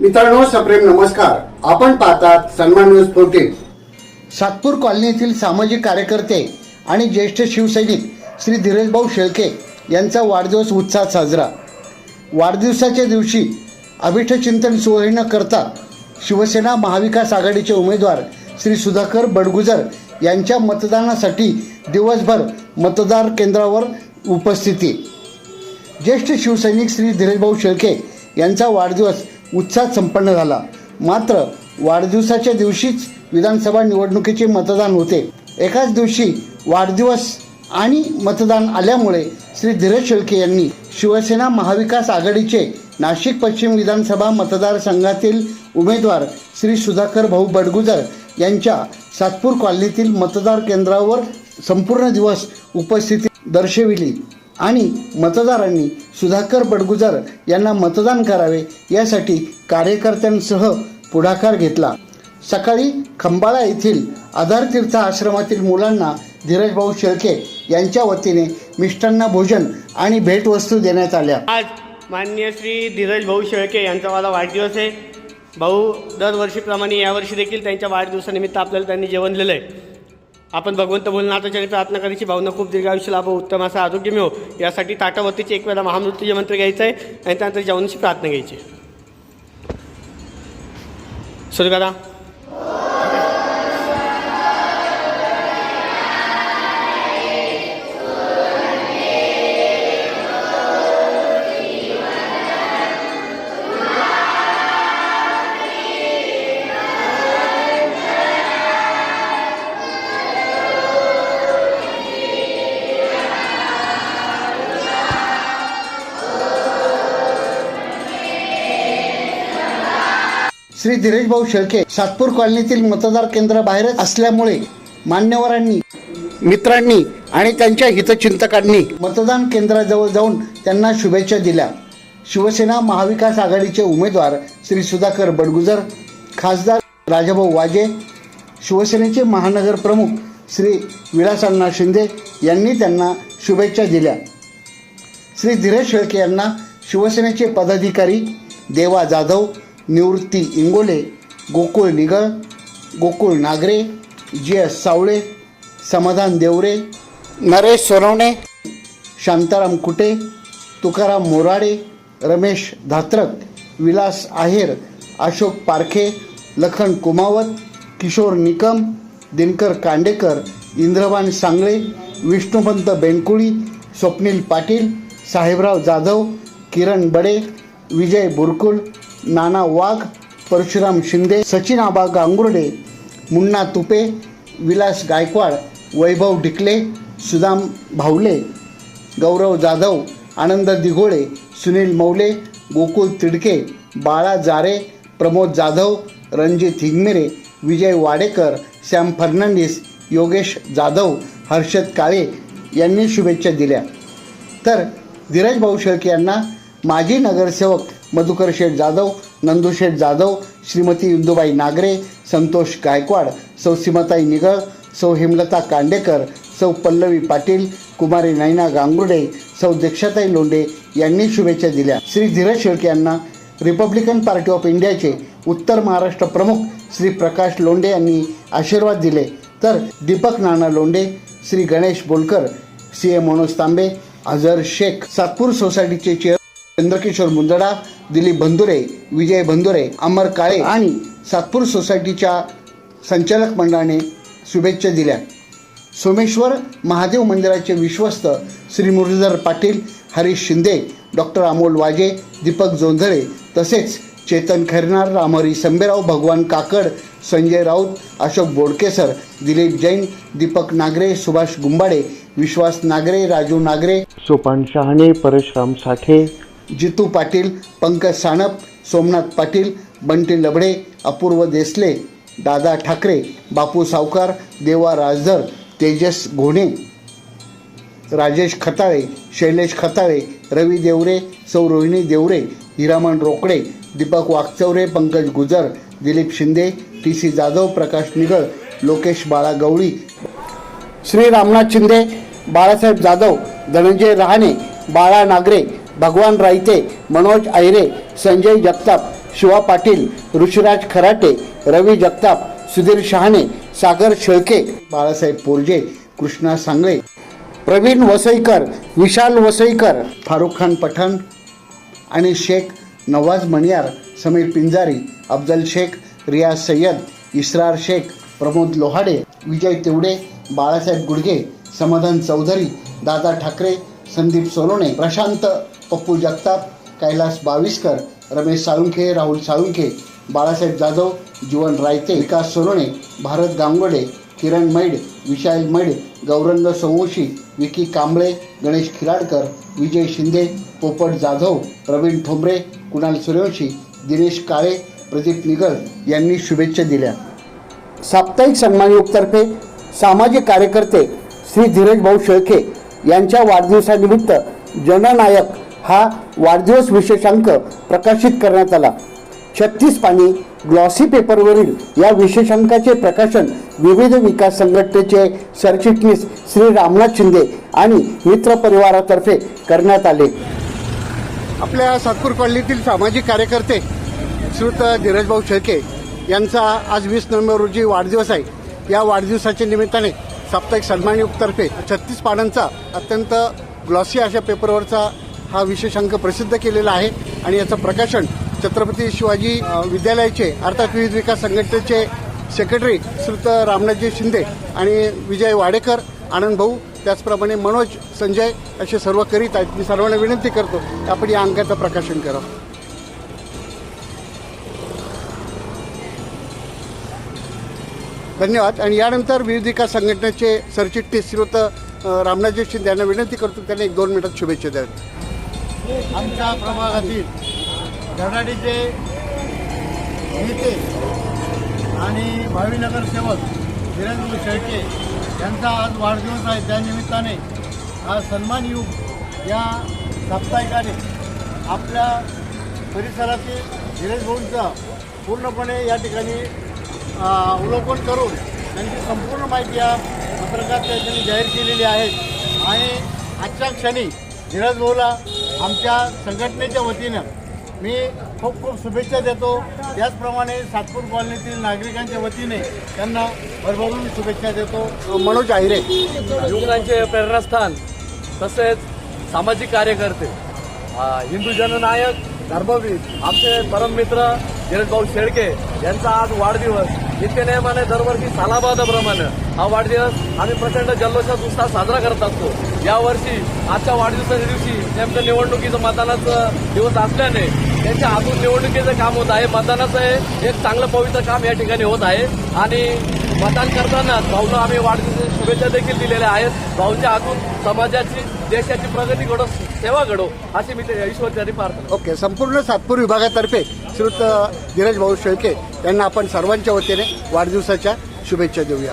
मित्रांनो सप्रेम नमस्कार. आपण पाहतात सन्मान न्यूज फोर्टीन सातपूर कॉलनीतील सामाजिक कार्यकर्ते आणि ज्येष्ठ शिवसैनिक श्री धीरजभाऊ शेळके यांचा वाढदिवस उत्साहात साजरा. वाढदिवसाच्या दिवशी अभिष्टचिंतन सोहळे न करता शिवसेना महाविकास आघाडीचे उमेदवार श्री सुधाकर बडगुजर यांच्या मतदानासाठी दिवसभर मतदार केंद्रावर उपस्थिती. ज्येष्ठ शिवसैनिक श्री धीरजभाऊ शेळके यांचा वाढदिवस उत्साहात संपन्न झाला. मात्र वाढदिवसाच्या दिवशीच विधानसभा निवडणुकीचे मतदान होते. एकाच दिवशी वाढदिवस आणि मतदान आल्यामुळे श्री धीरज शेळके यांनी शिवसेना महाविकास आघाडीचे नाशिक पश्चिम विधानसभा मतदारसंघातील उमेदवार श्री सुधाकर भाऊ बडगुजर यांच्या सातपूर कॉलनीतील मतदार केंद्रावर संपूर्ण दिवस उपस्थिती दर्शविली. आणि मतदारांनी सुधाकर बडगुजार यांना मतदान करावे यासाठी कार्यकर्त्यांसह पुढाकार घेतला. सकाळी खंबाळा येथील आधारतीर्थ आश्रमातील मुलांना धीरजभाऊ शेळके यांच्या वतीने मिष्टांना भोजन आणि भेटवस्तू देण्यात आल्या. आज माननीय श्री धीरज भाऊ शेळके यांचा मला वाढदिवस आहे. भाऊ दरवर्षीप्रमाणे यावर्षी देखील त्यांच्या वाढदिवसानिमित्त आपल्याला त्यांनी जेवण दिलं आहे. आपण भगवंत भोलनाथाच्या प्रार्थना करायची भावना खूप दीर्घायुष्य लाभो उत्तम असं आरोग्य मिळो. यासाठी टाटावतीचे एक वेळा महामृत्यूचे मंत्र घ्यायचं आहे आणि त्यानंतर जेवणाची प्रार्थना घ्यायची. सुरू करा श्री धीरजभाऊ शेळके सातपूर कॉलनीतील मतदार केंद्र बाहेरच असल्यामुळे मान्यवरांनी मित्रांनी आणि त्यांच्या हितचिंतकांनी मतदान केंद्राजवळ जाऊन त्यांना शुभेच्छा दिल्या. शिवसेना महाविकास आघाडीचे उमेदवार श्री सुधाकर बडगुजर खासदार राजाभाऊ वाजे शिवसेनेचे महानगर प्रमुख श्री विलासअण्णा शिंदे यांनी त्यांना शुभेच्छा दिल्या. श्री धीरज शेळके यांना शिवसेनेचे पदाधिकारी देवा जाधव निवृत्ती इंगोले गोकुळ निगळ गोकुळ नागरे जी एस सावळे समाधान देवरे नरेश सोनवणे शांताराम कुटे तुकाराम मोराडे रमेश धात्रक विलास आहेर अशोक पारखे लखन कुमावत किशोर निकम दिनकर कांडेकर इंद्रवान सांगळे विष्णुपंत बेनकुळी स्वप्नील पाटील साहेबराव जाधव किरण बडे विजय बुरकुल नाना वाघ परशुराम शिंदे सचिन आबा गांगुर्डे मुन्ना तुपे विलास गायकवाड वैभव ढिकले सुदाम भावले गौरव जाधव आनंद दिघोळे सुनील मौले गोकुळ तिडके बाळा जारे प्रमोद जाधव रणजित हिंगमिरे विजय वाडेकर सॅम फर्नांडिस योगेश जाधव हर्षद काळे यांनी शुभेच्छा दिल्या. तर धीरज भाऊ शेळके यांना माजी नगरसेवक मधुकर शेठ जाधव नंदू शेठ जाधव श्रीमती इंदुबाई नागरे संतोष गायकवाड सौ सीमाताई निगळ सौ हेमलता कांडेकर सौ पल्लवी पाटील कुमारी नैना गांगुर्डे सौ दीक्षाताई लोंडे यांनी शुभेच्छा दिल्या. श्री धीरज शेळके यांना रिपब्लिकन पार्टी ऑफ इंडियाचे उत्तर महाराष्ट्र प्रमुख श्री प्रकाश लोंडे यांनी आशीर्वाद दिले. तर दीपक नाना लोंडे श्री गणेश बोलकर सी ए मनोज तांबे अझर शेख सातपूर सोसायटीचे चेअर चंद्रकिशोर मुंदडा दिलीप बंधुरे विजय बंधुरे अमर काळे आणि सातपूर सोसायटीच्या संचालक मंडळाने शुभेच्छा दिल्या. सोमेश्वर महादेव मंदिराचे विश्वस्त श्री मुरलीधर पाटील हरीश शिंदे डॉक्टर अमोल वाजे दीपक जोंधळे तसेच चेतन खैरनार रामहरी संबेराव भगवान काकड संजय राऊत अशोक बोडकेसर दिलीप जैन दीपक नागरे सुभाष गुंबाडे विश्वास नागरे राजू नागरे. सोपान शहाणे परशराम साठे जितू पाटील पंकज सानप सोमनाथ पाटील बंटी लबडे अपूर्व देसले दादा ठाकरे बापू सावकार देवा राजधर तेजस घोणे राजेश खताळे शैलेश खताळे रवी देवरे सौ रोहिणी देवरे हिरामण रोकडे दीपक वागचौरे पंकज गुजर दिलीप शिंदे टी सी जाधव प्रकाश निगळ लोकेश बाळा गवळी श्री रामनाथ शिंदे बाळासाहेब जाधव धनंजय रहाणे बाळा नागरे भगवान रायते मनोज ऐरे संजय जगताप शिवा पाटील ऋषिराज खराटे रवी जगताप सुधीर शहाणे सागर शेळके बाळासाहेब पोरजे कृष्णा सांगळे प्रवीण वसईकर विशाल वसईकर फारुख खान पठाण आणि शेख नवाज मणियार समीर पिंजारी अफजल शेख रियाज सय्यद इस्रार शेख प्रमोद लोहाडे विजय तेवडे बाळासाहेब गुडगे समाधान चौधरी दादा ठाकरे संदीप सोलोणे प्रशांत पप्पू जगताप कैलास बाविस्कर रमेश साळुंखे राहुल साळुंखे बाळासाहेब जाधव जीवन रायते विकास सोलोणे भारत गांगोडे किरण मैड विशाल मैड गौरंग सोमवशी विकी कांबळे गणेश खिराडकर विजय शिंदे पोपट जाधव प्रवीण ठोंबरे कुणाल सूर्यवंशी दिनेश काळे प्रदीप निगल यांनी शुभेच्छा दिल्या. साप्ताहिक सन्मानयुगतर्फे सामाजिक कार्यकर्ते श्री धीरज भाऊ शेळके यांच्या वाढदिवसानिमित्त जननायक हा वाढदिवस विशेषांक प्रकाशित करण्यात आला. छत्तीस पाणी ग्लॉसी पेपरवरील या विशेषांकाचे प्रकाशन विविध विकास संघटनेचे सरचिटणीस श्री रामनाथ शिंदे आणि मित्र परिवारातर्फे करण्यात आले. आपल्या सातपूर कॉलनीतील सामाजिक कार्यकर्ते श्रुत धीरजभाऊ शेळके यांचा आज वीस नोव्हेंबर रोजी वाढदिवस आहे. या वाढदिवसाच्या निमित्ताने साप्ताहिक सन्मानयुगतर्फे छत्तीस पानांचा अत्यंत ग्लॉसी अशा पेपरवरचा हा विशेष अंक प्रसिद्ध केलेला आहे. आणि याचं प्रकाशन छत्रपती शिवाजी विद्यालयाचे अर्थात विविध विकास संघटनेचे सेक्रेटरी श्रुत रामनाथजी शिंदे आणि विजय वाडेकर आनंद भाऊ त्याचप्रमाणे मनोज संजय असे सर्व करीत आहेत. मी सर्वांना विनंती करतो आपण या अंकाचं प्रकाशन करावं धन्यवाद. आणि यानंतर विविध विकास संघटनेचे सरचिटणीस श्रोत रामनाथजी शिंदे यांना विनंती करतो त्यांनी एक दोन मिनिटात शुभेच्छा द्याव्यात आमच्या प्रभागातील धडाडीचे नेते आणि भावी नगरसेवक धीरजभाऊ शेळके यांचा आज वाढदिवस आहे. त्यानिमित्ताने हा सन्मान युग या साप्ताहिकाने आपल्या परिसरातील धीरजभाऊंचा पूर्णपणे या ठिकाणी अवलोकन करून त्यांची संपूर्ण माहिती या पत्रकात त्यांनी जाहीर केलेली आहे. आणि आजच्या क्षणी धीरज भाऊला आमच्या संघटनेच्या वतीनं मी खूप खूप शुभेच्छा देतो. त्याचप्रमाणे सातपूर कॉलनीतील नागरिकांच्या वतीने त्यांना भरभरून शुभेच्छा देतो. मनोज आहिरे. युवकांचे प्रेरणास्थान तसेच सामाजिक कार्यकर्ते हिंदू जननायक धर्मवीर आमचे परममित्र धीरजभाऊ शेळके यांचा आज वाढदिवस. नित्य नियमाने दरवर्षी सालाबादाप्रमाणे हा वाढदिवस आम्ही प्रचंड जल्लोषात उत्साह साजरा करत असतो. यावर्षी आजच्या वाढदिवसाच्या दिवशी नेमकं निवडणुकीचं मतदानाचं दिवस असल्याने त्यांच्या हातून निवडणुकीचं काम होत आहे. मतदानाचं हे एक चांगलं पवित्र काम या ठिकाणी होत आहे. आणि मतदान करताना भाऊला आम्ही वाढदिवसाच्या शुभेच्छा देखील दिलेल्या आहेत. भाऊच्या हातून समाजाची देशाची प्रगती घडो सेवा घडो अशी मी ईश्वरचारी ईश्वरचरी प्रार्थना ओके संपूर्ण सातपूर विभागातर्फे श्रुत धीरज भाऊ शेळके यांना आपण सर्वांच्या वतीने वाढदिवसाच्या शुभेच्छा देऊया.